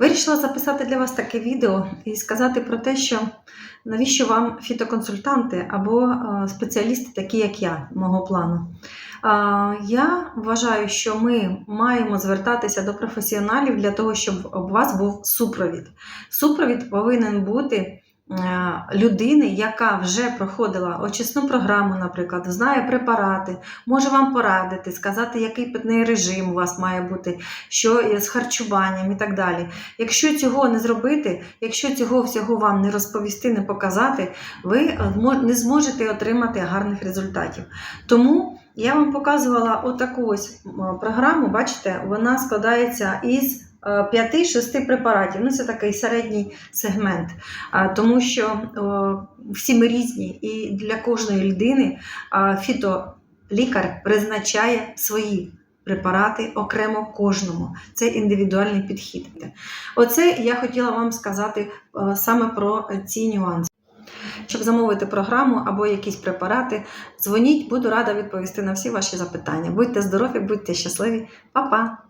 Вирішила записати для вас таке відео і сказати про те, що навіщо вам фітоконсультанти або е, спеціалісти, такі як я, мого плану. Я вважаю, що ми маємо звертатися до професіоналів для того, щоб у вас був супровід. Супровід повинен бути людини, яка вже проходила очисну програму, наприклад, знає препарати, може вам порадити, сказати, який питний режим у вас має бути, що з харчуванням і так далі. Якщо цього не зробити, якщо цього всього вам не розповісти, не показати, ви е, не зможете отримати гарних результатів. Тому я вам показувала отаку ось програму, бачите, вона складається із 5-6 препаратів. Ну, це такий середній сегмент, тому що всі ми різні, і для кожної людини фітолікар призначає свої препарати окремо кожному. Це індивідуальний підхід. Оце я хотіла вам сказати е, саме про ці нюанси. Щоб замовити програму або якісь препарати, дзвоніть, буду рада відповісти на всі ваші запитання. Будьте здорові, будьте щасливі, Па-па!